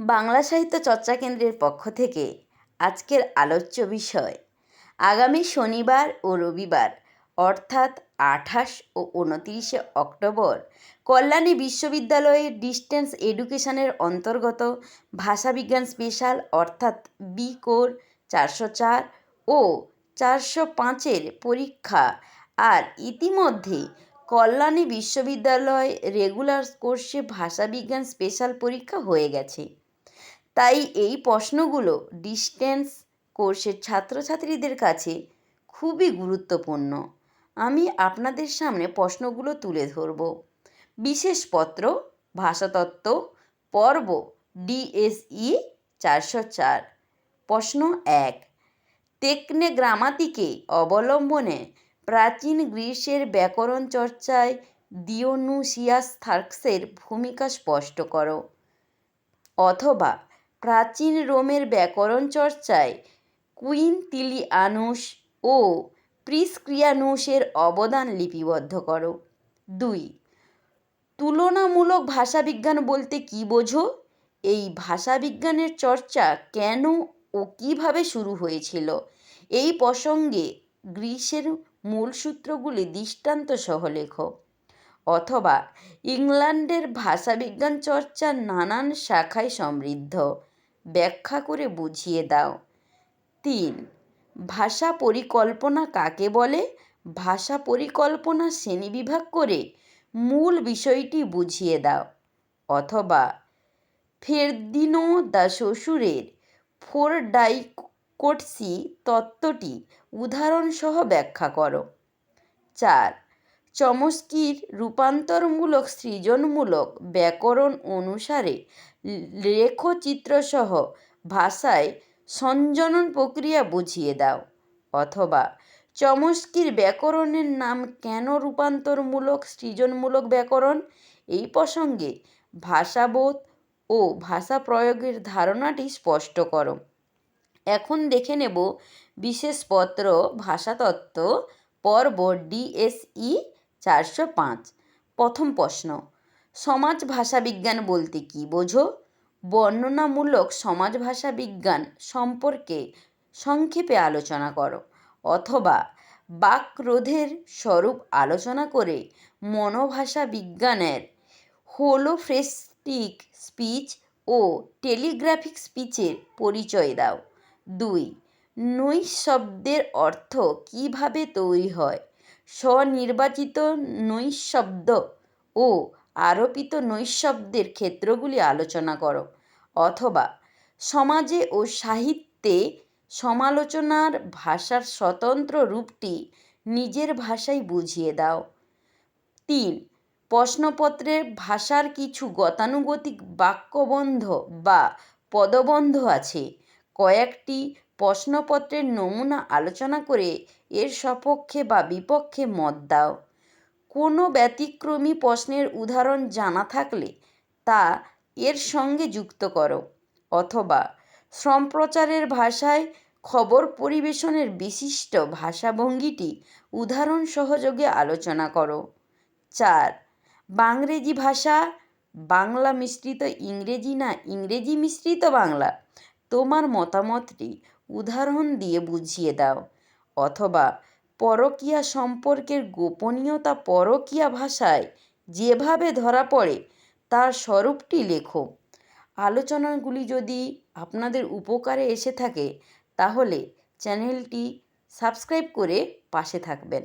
বাংলা সাহিত্য চর্চা কেন্দ্রের পক্ষ থেকে আজকের আলোচ্য বিষয়, আগামী শনিবার ও রবিবার, অর্থাৎ আঠাশ ও উনতিরিশে অক্টোবর, কল্যাণী বিশ্ববিদ্যালয়ের ডিস্টেন্স এডুকেশনের অন্তর্গত ভাষাবিজ্ঞান স্পেশাল, অর্থাৎ বি কোর চারশো চার ও চারশো পাঁচের পরীক্ষা আর ইতিমধ্যে কল্যাণী বিশ্ববিদ্যালয় রেগুলার কোর্সে ভাষাবিজ্ঞান স্পেশাল পরীক্ষা হয়ে গেছে। তাই এই প্রশ্নগুলো ডিস্টেন্স কোর্সের ছাত্রছাত্রীদের কাছে খুবই গুরুত্বপূর্ণ। আমি আপনাদের সামনে প্রশ্নগুলো তুলে ধরব। বিশেষ পত্র ভাষাতত্ত্ব, পর্ব, ডিএসই চারশো চার। প্রশ্ন এক, টেকনে গ্রামাতিকে অবলম্বনে প্রাচীন গ্রীসের ব্যাকরণ চর্চায় দিওনুসিয়াস থার্কসের ভূমিকা স্পষ্ট করো। অথবা প্রাচীন রোমের ব্যাকরণ চর্চায় কুইন কুইন্তিলিয়ানুস ও প্রিসক্রিয়ানুসের অবদান লিপিবদ্ধ করো। দুই, তুলনামূলক ভাষাবিজ্ঞান বলতে কী বোঝো? এই ভাষাবিজ্ঞানের চর্চা কেন ও কীভাবে শুরু হয়েছিল? এই প্রসঙ্গে গ্রীসের মূল সূত্রগুলি দৃষ্টান্ত সহ লেখো। অথবা ইংল্যান্ডের ভাষাবিজ্ঞান চর্চা নানান শাখায় সমৃদ্ধ। ব্যাখ্যা করে বুঝিয়ে দাও। তিন, ভাষা পরিকল্পনা কাকে বলে? ভাষা পরিকল্পনা শ্রেণীবিভাগ করে মূল বিষয়টি বুঝিয়ে দাও। অথবা, ফেরদিনো দা শ্বশুরের ফোর ডাইকোটসি তত্ত্বটি উদাহরণসহ ব্যাখ্যা করো। চার চমস্কির রূপান্তরমূলক সৃজনমূলক ব্যাকরণ অনুসারে লেখচিত্রসহ ভাষায় সঞ্জনন প্রক্রিয়া বুঝিয়ে দাও। অথবা, চমস্কির ব্যাকরণের নাম কেন রূপান্তরমূলক সৃজনমূলক ব্যাকরণ? এই প্রসঙ্গে ভাষাবোধ ও ভাষা প্রয়োগের ধারণাটি স্পষ্ট করো। এখন দেখে নেব বিশেষ পত্র ভাষাতত্ত্ব পর্ব ডিএসই চারশো পাঁচ। প্রথম প্রশ্ন সমাজ ভাষা বিজ্ঞান বলতে কী বোঝো? বর্ণনামূলক সমাজ ভাষা বিজ্ঞান সম্পর্কে সংক্ষেপে আলোচনা করো অথবা বাকরোধের স্বরূপ আলোচনা করে মনোভাষা বিজ্ঞানের হোলোফ্রেস্টিক স্পিচ ও টেলিগ্রাফিক স্পিচের পরিচয় দাও। দুই, নৈশব্দের অর্থ কীভাবে তৈরি হয়? স্বনির্বাচিত নৈশব্দ ও আরোপিত নৈশব্দের ক্ষেত্রগুলি আলোচনা করো অথবা সমাজে ও সাহিত্যে সমালোচনার ভাষার স্বতন্ত্র রূপটি নিজের ভাষায় বুঝিয়ে দাও। তিন প্রশ্নপত্রের ভাষার কিছু গতানুগতিক বাক্যবন্ধ বা পদবন্ধ আছে। কয়েকটি প্রশ্নপত্রের নমুনা আলোচনা করে এর সপক্ষে বা বিপক্ষে মত দাও। কোনো ব্যতিক্রমী প্রশ্নের উদাহরণ জানা থাকলে তা এর সঙ্গে যুক্ত করো, অথবা সম্প্রচারের ভাষায় খবর পরিবেশনের বিশিষ্ট ভাষাভঙ্গিটি উদাহরণ সহযোগে আলোচনা করো। চার, বাংরেজি ভাষা, বাংলা মিশ্রিত ইংরেজি না ইংরেজি মিশ্রিত বাংলা? তোমার মতামতটি উদাহরণ দিয়ে বুঝিয়ে দাও। অথবা পরকীয়া সম্পর্কের গোপনীয়তা পরকীয়া ভাষায় যেভাবে ধরা পড়ে, তার স্বরূপটি লেখো। আলোচনাগুলি যদি আপনাদের উপকারে এসে থাকে, তাহলে চ্যানেলটি সাবস্ক্রাইব করে পাশে থাকবেন।